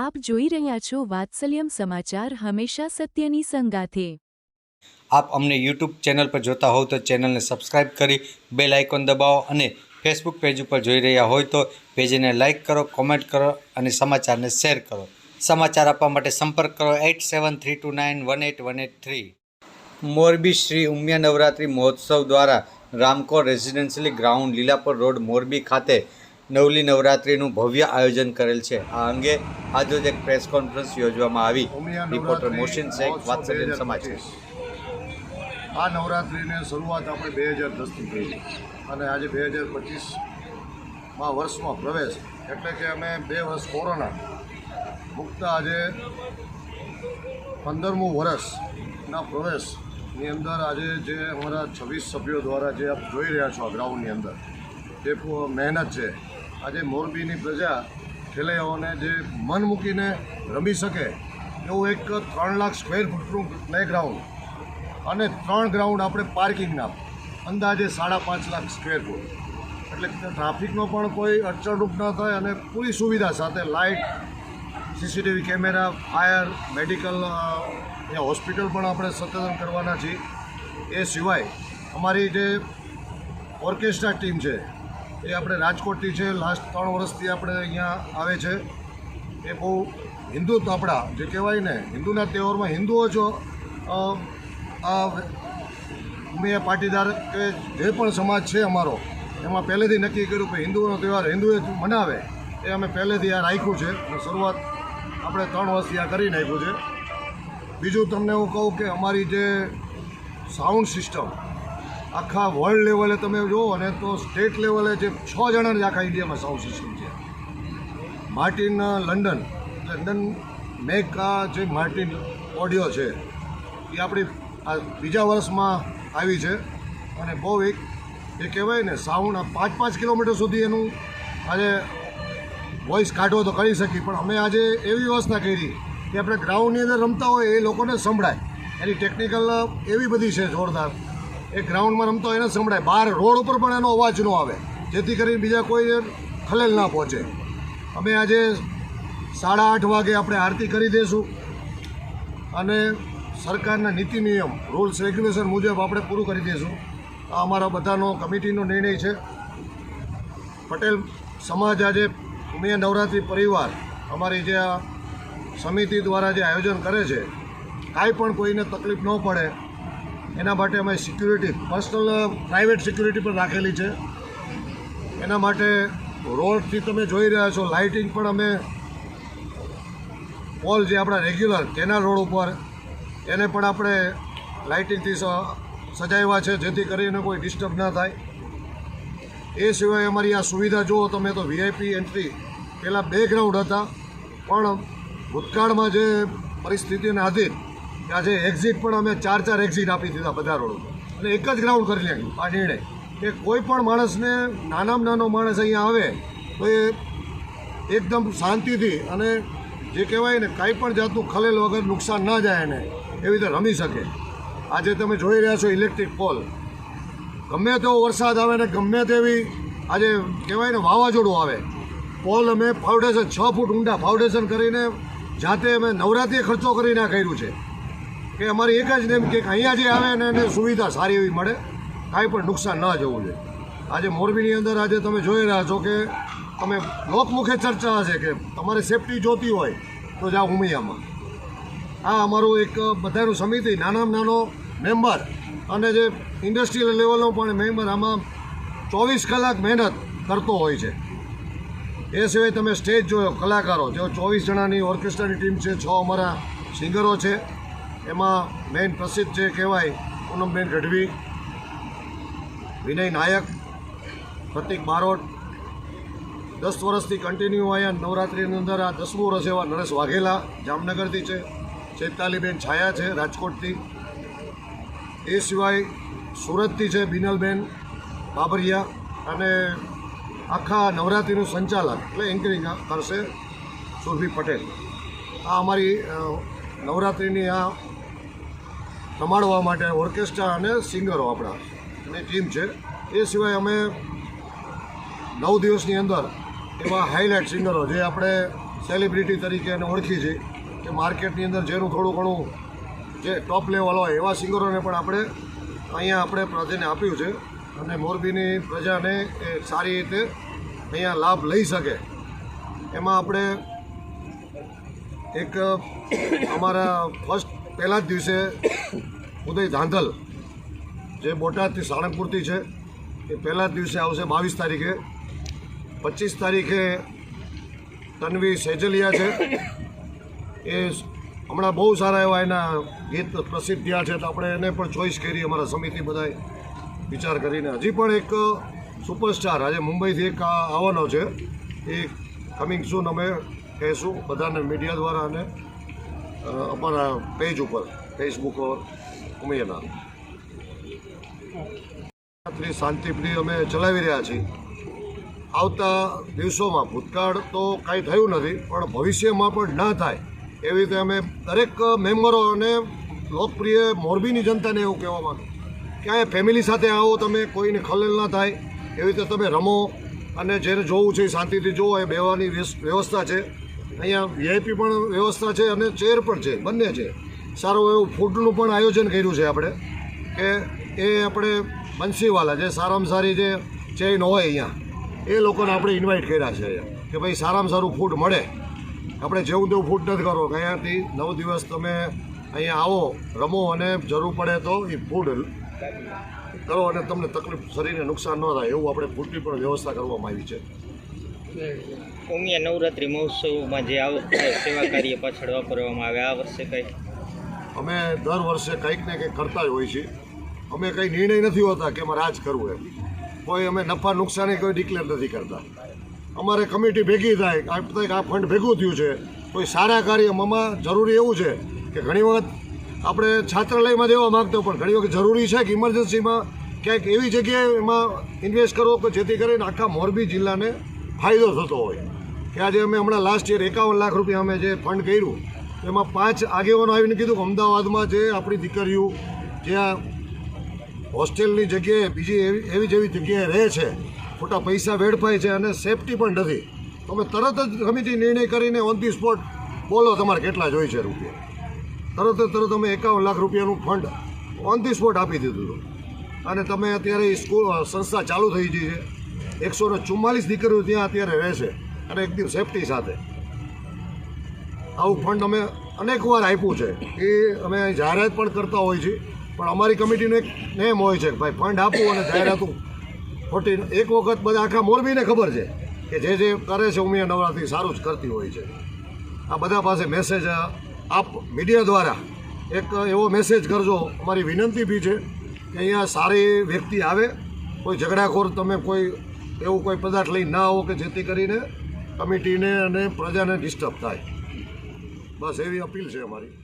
આપ જોઈ રહ્યા છો વાત્સલ્યમ સમાચાર હંમેશા સત્યની સંગાથે. આપ અમને યુટ્યુબ ચેનલ પર જોતા હોવ તો ચેનલને સબસ્ક્રાઇબ કરી બેલ આઇકોન દબાવો અને ફેસબુક પેજ ઉપર જોઈ રહ્યા હોય તો પેજને લાઇક કરો, કોમેન્ટ કરો અને સમાચારને શેર કરો. સમાચાર આપવા માટે સંપર્ક કરો eight seven three two nine one eight one eight three. Morbi Shri Umiya Navratri મહોત્સવ દ્વારા Ramkor residential ground Lilapur road Morbi ખાતે નવલી નવરાત્રિનું ભવ્ય આયોજન કરેલ છે. આ અંગે આજરોજ એક પ્રેસ કોન્ફરન્સ યોજવામાં આવી. રિપોર્ટર મોહસિન શેખ વાત્સલ્ય સમાજ આ નવરાત્રિની શરૂઆત આપણે બે હજાર દસથી કરી અને આજે બે હજાર પચીસમાં વર્ષમાં પ્રવેશ એટલે કે અમે બે વર્ષ કોરોના મુક્ત આજે પંદરમું વર્ષના પ્રવેશની અંદર આજે જે અમારા છવ્વીસ સભ્યો દ્વારા જે આપ જોઈ રહ્યા છો આ ગ્રાઉન્ડની અંદર જે મહેનત છે. આજે મોરબીની પ્રજા ખેલૈયાઓને જે મન મૂકીને રમી શકે એવું એક ત્રણ લાખ સ્ક્વેર ફૂટનું પ્લેગ્રાઉન્ડ અને ત્રણ ગ્રાઉન્ડ આપણે પાર્કિંગના અંદાજે સાડા પાંચ લાખ સ્ક્વેર ફૂટ એટલે ટ્રાફિકનો પણ કોઈ અડચણરૂપ ન થાય અને પૂરી સુવિધા સાથે light CCTV camera fire medical hospital પણ આપણે સતત કરવાના છીએ. એ સિવાય અમારી જે ઓર્કેસ્ટ્રા ટીમ છે એ આપણે રાજકોટથી છે. લાસ્ટ ત્રણ વર્ષથી આપણે અહીંયા આવે છે. એ બહુ હિન્દુ આપણા, જે કહેવાય ને, હિન્દુના તહેવારમાં હિન્દુઓ જો ઉમિયા પાટીદાર કે જે પણ સમાજ છે અમારો, એમાં પહેલેથી નક્કી કર્યું કે હિન્દુઓનો તહેવાર હિન્દુએ જ મનાવે. એ અમે પહેલેથી આ રાખ્યું છે શરૂઆત આપણે ત્રણ વર્ષથી આ કરી નાખ્યું છે. બીજું તમને હું કહું કે અમારી જે સાઉન્ડ સિસ્ટમ આખા વર્લ્ડ લેવલે તમે જુઓ અને તો સ્ટેટ લેવલે જે છ જણાની આખા ઇન્ડિયામાં સાઉન્ડ સિસ્ટમ છે. Martin London. લંડન મેક જે માર્ટિન ઓડિયો છે, એ આપણી આ બીજા વર્ષમાં આવી છે. અને બહુ એક, એ કહેવાય ને સાઉન્ડ પાંચ પાંચ કિલોમીટર સુધી એનું આજે વોઇસ કાઢવો તો કરી શકીએ, પણ અમે આજે એવી વ્યવસ્થા કરી કે આપણે ગ્રાઉન્ડની અંદર રમતા હોય એ લોકોને સંભળાય. એની ટેકનિકલ એવી બધી છે જોરદાર. એ ગ્રાઉન્ડમાં રમતો એને સંભળાય. બહાર રોડ ઉપર પણ એનો અવાજ ન આવે. જેથી કરીને બીજા કોઈ ખલેલ ના પહોંચે. અમે આજે સાડા આઠ વાગે આપણે આરતી કરી દઈશું અને સરકારના નીતિ નિયમ રૂલ્સ રેગ્યુલેશન મુજબ આપણે પૂરું કરી દઈશું આ અમારા બધાનો કમિટીનો નિર્ણય છે. પટેલ, સમાજ આજે ઉમિયા નવરાત્રિ પરિવાર અમારી જે આ સમિતિ દ્વારા જે આયોજન કરે છે, કાંઈ પણ કોઈને તકલીફ ન પડે. એના માટે અમે સિક્યુરિટી પર્સનલ પ્રાઇવેટ સિક્યુરિટી પણ રાખેલી છે. એના માટે રોડથી તમે જોઈ રહ્યા છો લાઇટિંગ પણ અમે પોલ જે આપણા રેગ્યુલર તેના રોડ ઉપર એને પણ આપણે લાઇટિંગથી સજાવ્યા છે, જેથી કરીને કોઈ ડિસ્ટર્બ ના થાય. એ સિવાય અમારી આ સુવિધા, જુઓ તમે તો વીઆઈપી એન્ટ્રી પહેલાં બે ગ્રાઉન્ડ હતા, પણ ભૂતકાળમાં જે પરિસ્થિતિને આધીન કે આજે એક્ઝિટ પણ અમે ચાર ચાર એક્ઝિટ આપી દીધા બધા રોડ અને એક જ ગ્રાઉન્ડ કરી નાખ્યું આ નિર્ણય. કે કોઈ પણ માણસને નાનામાં નાનો માણસ અહીંયા આવે, તો એ એકદમ શાંતિથી અને જે કહેવાય ને, કાંઈ પણ જાતનું ખલેલ વગર નુકસાન ના જાય એને, એવી રીતે રમી શકે. આજે તમે જોઈ રહ્યા છો ઇલેક્ટ્રિક પોલ ગમે તેવો વરસાદ આવે ને ગમે તેવી આજે કહેવાય ને વાવાઝોડું આવે પોલ અમે ફાઉન્ડેશન છ ફૂટ ઊંડા ફાઉન્ડેશન કરીને જાતે અમે નવરાત્રિએ ખર્ચો કરીને આ કર્યું છે. કે અમારી એક જ નેમ કે અહીંયા જે આવે ને એને સુવિધા સારી એવી મળે, કાંઈ પણ નુકસાન ન જવું જોઈએ. આજે મોરબીની અંદર આજે તમે જોઈ રહ્યા છો કે તમે લોકમુખે ચર્ચા હશે કે તમારે સેફટી જોતી હોય તો જાઓ ઉમિયામાં. આ અમારું એક બધાનું સમિતિ, નાનામાં નાનો મેમ્બર અને જે ઇન્ડસ્ટ્રીયલ લેવલનો પણ મેમ્બર આમાં ચોવીસ કલાક મહેનત કરતો હોય છે. એ સિવાય તમે સ્ટેજ જોયો, કલાકારો. જો ચોવીસ જણાની ઓર્કેસ્ટ્રાની ટીમ છે, છ અમારા સિંગરો છે. એમાં મેઇન પ્રસિદ્ધ જે કહેવાય, પૂનમબેન ગઢવી, વિનય નાયક, પ્રતિક બારોટ. દસ વર્ષથી કન્ટિન્યુ અહીંયા નવરાત્રિની અંદર આ દસમું વર્ષ એવા નરેશ વાઘેલા જામનગરથી છે, ચૈતાલીબેન છાયા છે રાજકોટથી. એ સિવાય સુરતથી છે બિનલબેન બાબરિયા અને આખા નવરાત્રિનું સંચાલન, એટલે એન્કરિંગ કરશે સુરભી પટેલ. આ અમારી નવરાત્રિની આ રમાડવા માટે ઓર્કેસ્ટ્રા અને સિંગરો આપણા. એની ટીમ છે. એ સિવાય અમે નવ દિવસની અંદર એવા હાઇલાઇટ સિંગરો જે આપણે સેલિબ્રિટી તરીકે એને ઓળખી છે, કે માર્કેટની અંદર જેનું થોડું ઘણું જે ટોપ લેવલ હોય એવા સિંગરોને પણ આપણે અહીંયા આપણે પ્રાધાન્ય આપ્યું છે. અને મોરબીની પ્રજાને એ સારી રીતે અહીંયા લાભ લઈ શકે. એમાં આપણે એક અમારા ફર્સ્ટ પહેલા જ દિવસે ઉદય ધાંધલ જે બોટાદથી સાળંગપુરથી છે, એ પહેલા જ દિવસે આવશે બાવીસ તારીખે. પચીસ તારીખે તન્વી સેજલિયા છે. એ હમણાં બહુ સારા એવા એના ગીત પ્રસિદ્ધ થયા છે, તો આપણે એને પણ ચોઈસ કરી અમારા સમિતિ બધાએ વિચાર કરીને. હજી પણ એક સુપરસ્ટાર આજે મુંબઈથી એક આવવાનો છે. એ કમિંગ સૂન અમે કહેશું બધાને મીડિયા દ્વારા અને અમારા પેજ ઉપર ફેસબુક પર ઉમેરના રાત્રિ શાંતિપ્રિય અમે ચલાવી રહ્યા છીએ. આવતા દિવસોમાં ભૂતકાળ તો કાંઈ થયું નથી, પણ ભવિષ્યમાં પણ ના થાય. એવી રીતે અમે દરેક મેમ્બરો અને લોકપ્રિય મોરબીની જનતાને એવું કહેવા માંગુ કે અહીંયા ફેમિલી સાથે આવો તમે, કોઈને ખલેલ ના થાય. એવી રીતે તમે રમો અને જેને જોવું છે શાંતિથી જોવો એ બેવાની વ્યવસ્થા છે. અહીંયા વીઆઈપી પણ વ્યવસ્થા છે અને ચેર પણ છે, બંને છે. સારું એવું ફૂડનું પણ આયોજન કર્યું છે આપણે, કે એ આપણે બંસીવાલા જે સારામાં સારી જે ચેઇન હોય અહીંયા, એ લોકોને આપણે ઇન્વાઇટ કર્યા છે અહીંયા, કે ભાઈ સારામાં સારું ફૂડ મળે. આપણે જેવું તેવું ફૂડ નથી કરો, કે અહીંયાથી નવ દિવસ તમે અહીંયા આવો, રમો અને જરૂર પડે તો એ ફૂડ કરો અને તમને તકલીફ, શરીરને નુકસાન ન થાય, એવું આપણે ફૂડની પણ વ્યવસ્થા કરવામાં આવી છે. ઉમિયા નવરાત્રિ મહોત્સવમાં જે આવ સેવા કાર્ય પાછળ વાપરવામાં આવે, આ વર્ષે કઈ? અમે દર વર્ષે કંઈક ને કંઈક કરતા જ હોય છીએ. અમે કંઈ નિર્ણય નથી હોતા કે અમારે આ કરવું એમ. કોઈ અમે નફા નુકસાની કોઈ ડિક્લેર નથી કરતા. અમારે કમિટી ભેગી થાય આ આ ફંડ ભેગું થયું છે. કોઈ સારા કાર્યમાં જરૂરી એવું છે કે ઘણી વખત આપણે છાત્રાલયમાં દેવા માગતો પણ ઘણી વખત જરૂરી છે કે ઇમરજન્સીમાં ક્યાંક એવી જગ્યાએ એમાં ઇન્વેસ્ટ કરો કે જેથી કરીને આખા મોરબી જિલ્લાને ફાયદો થતો હોય. કે આજે અમે હમણાં લાસ્ટ યર એકાવન લાખ રૂપિયા અમે જે ફંડ કર્યું, એમાં પાંચ આગેવાનો આવીને કીધું કે અમદાવાદમાં જે આપણી દીકરીઓ જે આ હોસ્ટેલની જગ્યાએ બીજી એવી એવી જેવી જગ્યાએ રહે છે, ખોટા પૈસા વેડફાય છે અને સેફટી પણ નથી. તમે તરત જ સમિતિ નિર્ણય કરીને ઓન ધી સ્પોટ બોલો તમારે કેટલા જોઈએ છે રૂપિયા. તરત જ તરત અમે એકાવન લાખ રૂપિયાનું ફંડ ઓન ધી સ્પોટ આપી દીધું હતું. અને તમે અત્યારે સ્કૂલ સંસ્થા ચાલુ થઈ ગઈ છે. એકસો ને ચુમ્માલીસ દીકરીઓ ત્યાં અત્યારે રહે છે. અને એકદમ સેફટી સાથે. આવું ફંડ અમે અનેક વાર આપ્યું છે. એ અમે જાહેરાત પણ કરતા હોઈએ છીએ. પણ અમારી કમિટીનો એક નેમ હોય છે કે ભાઈ ફંડ આપવું અને જાહેરાતું. ખોટી એક વખત બધા આખા મોરબીને ખબર છે કે જે જે કરે છે ઉમિયા નવરાત્રિ સારું જ કરતી હોય છે. આ બધા પાસે મેસેજ આપ મીડિયા દ્વારા એક એવો મેસેજ કરજો. અમારી વિનંતી બી છે કે અહીંયા સારી વ્યક્તિ આવે. કોઈ ઝઘડાખોર તમે કોઈ એવું કોઈ પદાર્થ લઈ ના આવો કે જેથી કરીને કમિટીને અને પ્રજાને ડિસ્ટર્બ થાય. બસ એવી અપીલ છે અમારી.